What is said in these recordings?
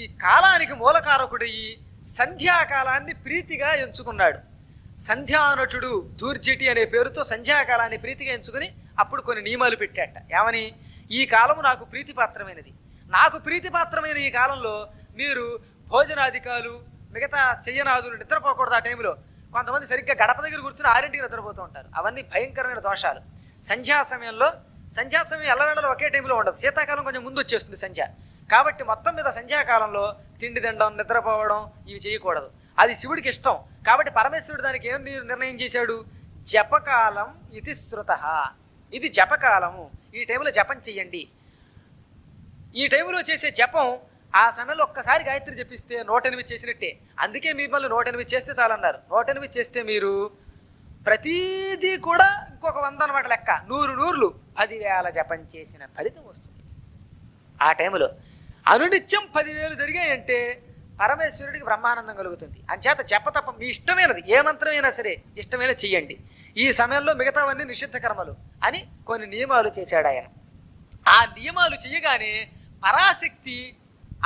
ఈ కాలానికి మూలకారకుడయ్యి సంధ్యాకాలాన్ని ప్రీతిగా ఎంచుకున్నాడు. సంధ్యానటుడు దూర్జటి అనే పేరుతో సంధ్యాకాలాన్ని ప్రీతిగా ఎంచుకుని అప్పుడు కొన్ని నియమాలు పెట్టాట. ఏమని? ఈ కాలము నాకు ప్రీతిపాత్రమైనది. నాకు ప్రీతిపాత్రమైన ఈ కాలంలో మీరు భోజనాధికాలు మిగతా శయ్యనాదులు నిద్రపోకూడదు ఆ టైంలో. కొంతమంది సరిగ్గా గడప దగ్గర కూర్చుని ఆరింటికి నిద్రపోతూ ఉంటారు. అవన్నీ భయంకరమైన దోషాలు. సంధ్యా సమయంలో సంధ్యా సమయం ఎల్లవేళలో ఒకే టైంలో ఉండదు. శీతాకాలం కొంచెం ముందు వచ్చేస్తుంది సంధ్య. కాబట్టి మొత్తం మీద సంధ్యాకాలంలో తిండి తినడం నిద్రపోవడం ఇవి చేయకూడదు. అది శివుడికి ఇష్టం. కాబట్టి పరమేశ్వరుడు దానికి ఏం నిర్ణయం చేశాడు? జపకాలం ఇది శృత ఇది జపకాలము. ఈ టైంలో జపం చెయ్యండి ఈ టైంలో చేసే జపం ఆ సమయంలో ఒక్కసారి గాయత్రి జపిస్తే నూట ఎనిమిది చేసినట్టే. అందుకే మిమ్మల్ని నూట ఎనిమిది చేస్తే చాలన్నారు. నూట ఎనిమిది చేస్తే మీరు ప్రతీదీ కూడా ఇంకొక వంద అనమాట లెక్క. నూరు నూర్లు పదివేల జపం చేసిన ఫలితం వస్తుంది. ఆ టైంలో అనునిత్యం పదివేలు జరిగాయంటే పరమేశ్వరుడికి బ్రహ్మానందం కలుగుతుంది. అంచేత తప్ప మీ ఇష్టమైనది ఏ మంత్రమైనా సరే ఇష్టమైన చెయ్యండి. ఈ సమయంలో మిగతావన్నీ నిషిద్ధ కర్మలు అని కొన్ని నియమాలు చేశాడు ఆయన. ఆ నియమాలు చేయగానే పరాశక్తి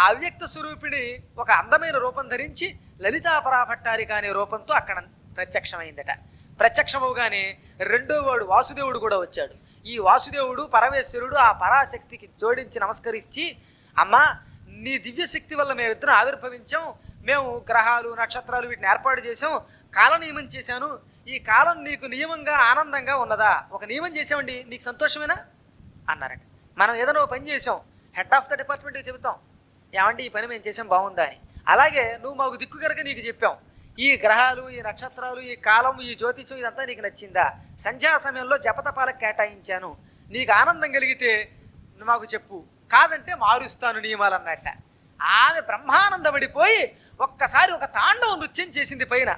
అవ్యక్త స్వరూపిణి ఒక అందమైన రూపం ధరించి లలితా పరాభట్టారిక అనే రూపంతో అక్కడ ప్రత్యక్షమైందట. ప్రత్యక్షమవగానే రెండో వాడు వాసుదేవుడు కూడా వచ్చాడు. ఈ వాసుదేవుడు పరమేశ్వరుడు ఆ పరాశక్తికి జోడించి నమస్కరించి అమ్మా నీ దివ్యశక్తి వల్ల మేమిద్దరం ఆవిర్భవించాం. మేము గ్రహాలు నక్షత్రాలు వీటిని ఏర్పాటు చేసాం కాల నియమం చేశాను. ఈ కాలం నీకు నియమంగా ఆనందంగా ఉన్నదా? ఒక నియమం చేసామండి నీకు సంతోషమేనా? అన్నారండి. మనం ఏదైనా పని చేసాం హెడ్ ఆఫ్ ద డిపార్ట్మెంట్కి చెబుతాం. ఏమండి ఈ పని మేము చేసాం బాగుందా అని. అలాగే నువ్వు మాకు దిక్కు కనుక నీకు చెప్పాం. ఈ గ్రహాలు ఈ నక్షత్రాలు ఈ కాలం ఈ జ్యోతిషం ఇదంతా నీకు నచ్చిందా? సంధ్యా సమయంలో జపతపాలకు కేటాయించాను. నీకు ఆనందం కలిగితే మాకు చెప్పు. కాదంటే మారుస్తాను నియమాలు అన్నట్ట ఆమె బ్రహ్మానందపడిపోయి ఒక్కసారి ఒక తాండవ నృత్యం చేసింది పైన.